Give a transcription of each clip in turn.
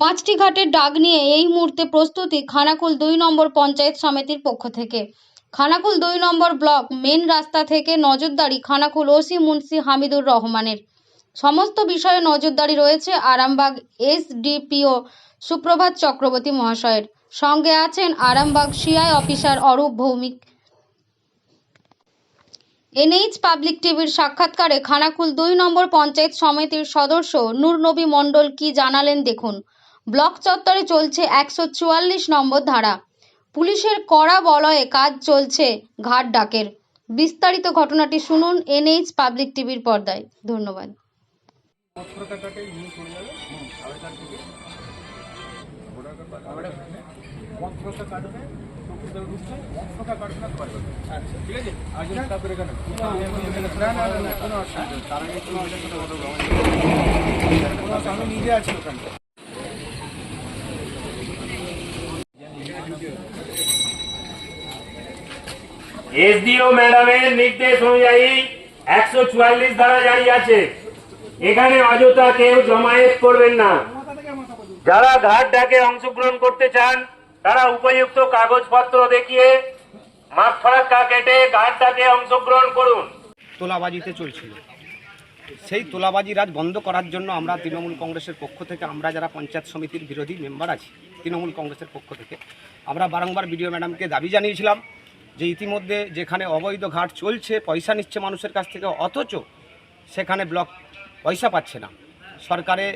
পাঁচটি ঘাটের ডাক নিয়ে এই মুহূর্তে প্রস্তুতি খানাকুল দুই নম্বর পঞ্চায়েত সমিতির পক্ষ থেকে। খানাকুল দুই নম্বর ব্লক মেন রাস্তা থেকে নজরদারি খানাকুল ওসি মুন্সি হামিদুর রহমানের। সমস্ত বিষয়ে নজরদারি রয়েছে আরামবাগ এসডিপিও সুপ্রভাত চক্রবর্তী মহাশয়ের। সঙ্গে আছেন Arambagh CI officer Arup Bhowmik. NH public টিভির সাক্ষাৎকারে খানাকুল দুই নম্বর পঞ্চায়েত সমিতির সদস্য নূর নবী মণ্ডল কি জানালেন দেখুন। ব্লক চত্বরে চলছে একশো চুয়াল্লিশ নম্বর ধারা। পুলিশের কড়া বলয়ে কাজ চলছে ঘাট ডাকের। বিস্তারিত ঘটনাটি শুনুন এনএইচ পাবলিক টিভির পর্দায়। ধন্যবাদ। কাটে নিয়ে চলে যাবে আড়াইটার দিকে পত্রটা কাটবে চব্বিশ ঢুকছে পত্রটা কাটবে না তোমার আচ্ছা ঠিক আছে আজ তারপরে এখানে না না না না কোনো অসুবিধা নেই। তার আগে কোনো অসুবিধা হবে না। কোনো অসুবিধা- আমি নিজে আছি ওখানে এসডিও ম্যাডামের নির্দেশ অনুযায়ী একশো চুয়াল্লিশ ধারা জারি আছে। এখানে অযথা কেউ জমায়েত করবেন না। যারা ঘাট ডাকে অংশগ্রহণ করতে চান, তারা উপযুক্ত কাগজপত্র দেখিয়ে মাঠ ফারাক্কা কেটে ঘাট ডাকে অংশগ্রহণ করুন। তোলাবাজিতে চলছিল। সেই তোলাবাজি রাজ বন্ধ করার জন্য আমরা তৃণমূল কংগ্রেসের পক্ষ থেকে, আমরা যারা পঞ্চায়েত সমিতির বিরোধী মেম্বার আছি তৃণমূল কংগ্রেসের পক্ষ থেকে, আমরা বারংবার বিডিও ম্যাডামকে দাবি জানিয়েছিলাম। যে ইতিমধ্যে যেখানে অবৈধ ঘাট চলছে, পয়সা নিচ্ছে মানুষের কাছ থেকে, অথচ সেখানে ব্লক পয়সা পাচ্ছে না। সরকারে,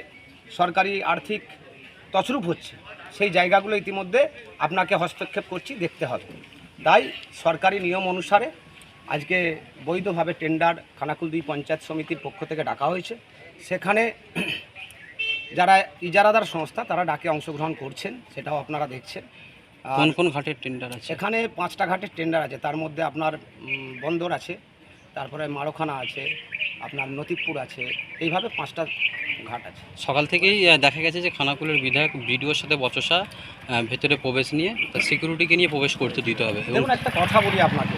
সরকারি আর্থিক তছরূপ হচ্ছে। সেই জায়গাগুলো ইতিমধ্যে আপনাকে হস্তক্ষেপ করছি, দেখতে হবে। তাই সরকারি নিয়ম অনুসারে আজকে বৈধভাবে টেন্ডার খানাকুল দুই পঞ্চায়েত সমিতির পক্ষ থেকে ডাকা হয়েছে। সেখানে যারা ইজারাদার সংস্থা, তারা ডাকে অংশগ্রহণ করছেন, সেটাও আপনারা দেখছেন। কোন কোন ঘাটের টেন্ডার আছে? সেখানে পাঁচটা ঘাটের টেন্ডার আছে। তার মধ্যে আপনার বন্দর আছে তারপরে মারোখানা আছে আপনার নতিবপুর আছে এইভাবে পাঁচটা ঘাট আছে। সকাল থেকেই দেখা গেছে যে খানাকুলের বিধায়ক বিডিওর সাথে বচসা ভেতরে প্রবেশ নিয়ে সিকিউরিটিকে নিয়ে প্রবেশ করতে দিতে হবে। এবং দেখুন একটা কথা বলি আপনাকে।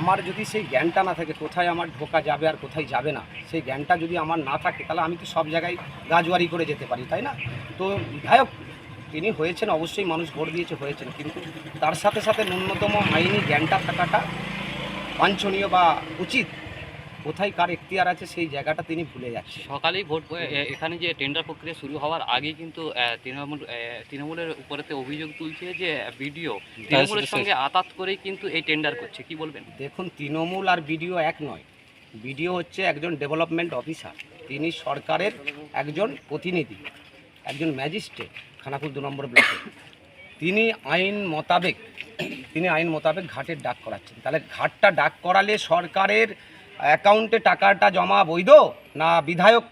আমার যদি সেই জ্ঞানটা না থাকে কোথায় আমার ঢোকা যাবে আর কোথায় যাবে না সেই জ্ঞানটা যদি আমার না থাকে তাহলে আমি তো সব জায়গায় গাজওয়ারি করে যেতে পারি তাই না? তো বিধায়ক তিনি হয়েছেন অবশ্যই মানুষ ভোট দিয়েছে হয়েছেন। কিন্তু তার সাথে সাথে ন্যূনতম আইনি জ্ঞানটা থাকাটা বাঞ্ছনীয় বা উচিত। কোথায় কার এখতিয়ার আছে সেই জায়গাটা তিনি ভুলে যাচ্ছেন। সকালেই ভোট এখানে যে টেন্ডার প্রক্রিয়া শুরু হওয়ার আগেই কিন্তু তৃণমূল তৃণমূলের উপরেতে অভিযোগ তুলছে যে বিডিও তৃণমূলের সঙ্গে আতাত করেই কিন্তু এই টেন্ডার করছে। কি বলবেন? দেখুন তৃণমূল আর বিডিও এক নয়। বিডিও হচ্ছে একজন ডেভেলপমেন্ট অফিসার তিনি সরকারের একজন প্রতিনিধি। একজন ম্যাজিস্ট্রেট খানাকুল দু নম্বর ব্লকে। তিনি আইন মোতাবেক তিনি আইন মোতাবেক ঘাটের ডাক করাচ্ছেন। তাহলে ঘাটটা ডাক করালে সরকারের অ্যাকাউন্টে টাকাটা জমা বৈধ না বিধায়ক?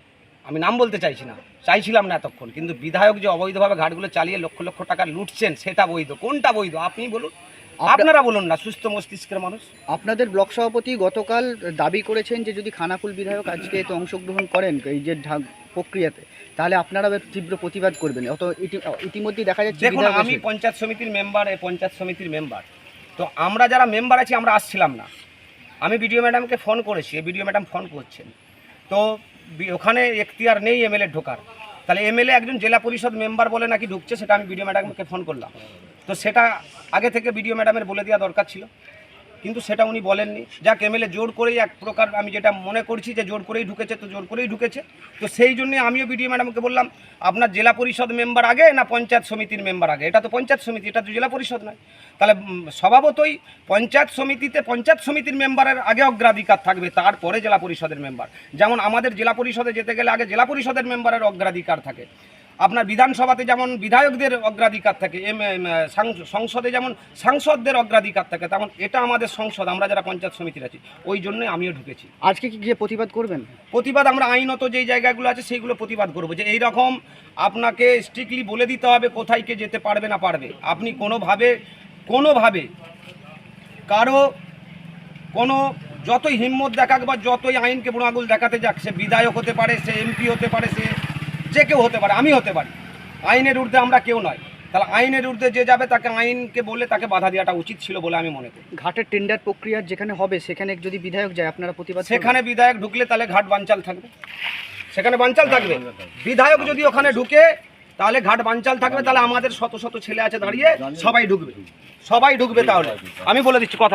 আমি নাম বলতে চাইছি না চাইছিলাম না এতক্ষণ কিন্তু বিধায়ক যে অবৈধভাবে ঘাটগুলো চালিয়ে লক্ষ লক্ষ টাকা লুটছেন সেটা বৈধ। কোনটা বৈধ? আপনি বলুন। আপনারা বলুন না সুস্থ মস্তিষ্কের মানুষ। আপনাদের ব্লক সভাপতি গতকাল দাবি করেছেন যে যদি খানাকুল বিধায়ক আজকে এতে অংশগ্রহণ করেন এই যে প্রক্রিয়াতে তাহলে আপনারা তীব্র প্রতিবাদ করবেন। অত ইতি- ইতিমধ্যেই দেখা যাচ্ছে দেখুন আমি পঞ্চায়েত সমিতির মেম্বার এই পঞ্চায়েত সমিতির মেম্বার তো আমরা যারা মেম্বার আছি আমরা আসছিলাম না। আমি বিডিও ম্যাডামকে ফোন করেছি বিডিও ম্যাডাম ফোন করছেন। তো ওখানে এখতিয়ার নেই এমএলএ ঢোকার। তাহলে এমএলএ একজন জেলা পরিষদ মেম্বার বলে নাকি ঢুকছে সেটা আমি বিডিও ম্যাডামকে ফোন করলাম। তো সেটা আগে থেকে বিডিও ম্যাডামের বলে দেওয়া দরকার ছিল। কিন্তু সেটা উনি বলেননি। যাক, এমএলএ জোর করেই এক প্রকার আমি যেটা মনে করছি যে জোর করেই ঢুকেছে, তো জোর করেই ঢুকেছে। তো সেই জন্য আমিও বিডিও ম্যাডামকে বললাম, আপনার জেলা পরিষদ মেম্বার আগে না পঞ্চায়েত সমিতির মেম্বার আগে? এটা তো পঞ্চায়েত সমিতি, এটা তো জেলা পরিষদ নয়। তাহলে স্বভাবতই পঞ্চায়েত সমিতিতে পঞ্চায়েত সমিতির মেম্বারের আগে অগ্রাধিকার থাকবে, তারপরে জেলা পরিষদের মেম্বার যেমন আমাদের জেলা পরিষদে যেতে গেলে আগে জেলা পরিষদের মেম্বারের অগ্রাধিকার থাকে। আপনার বিধানসভাতে যেমন বিধায়কদের অগ্রাধিকার থাকে এম সংসদে যেমন সাংসদদের অগ্রাধিকার থাকে তেমন এটা আমাদের সংসদ আমরা যারা পঞ্চায়েত সমিতির আছি ওই জন্যই আমিও ঢুকেছি। আজকে কি গিয়ে প্রতিবাদ করবেন? প্রতিবাদ আমরা আইনত যেই জায়গাগুলো আছে সেইগুলো প্রতিবাদ করব যে এই রকম আপনাকে স্ট্রিক্টলি বলে দিতে হবে কোথায় কে যেতে পারবে না পারবে। আপনি কোনোভাবে কোনোভাবে কারও কোনো যতই হিম্মত দেখাক বা যতই আইনকে বুড়ো আঙুল দেখাতে যাক সে বিধায়ক হতে পারে সে এমপি হতে পারে সে যে কেউ হতে পারে আমি হতে পারি। আইনের ঊর্ধ্বে আমরা কেউ নয়। তাহলে আইনের ঊর্ধ্বে যে যাবে তাকে আইনকে বলে তাকে বাধা দেওয়াটা উচিত ছিল বলে আমি মনে করি। ঘাটের টেন্ডার প্রক্রিয়া যেখানে হবে সেখানে যদি বিধায়ক যায় আপনারা প্রতিবাদ সেখানে বিধায়ক ঢুকলে তাহলে ঘাট বাঞ্চাল থাকবে। সেখানে বানচাল থাকবে। বিধায়ক যদি ওখানে ঢুকে তাহলে ঘাট বাঞ্চাল থাকবে। তাহলে আমাদের শত শত ছেলে আছে দাঁড়িয়ে সবাই ঢুকবে। সবাই ঢুকবে তাহলে। আমি বলে দিচ্ছি কথা।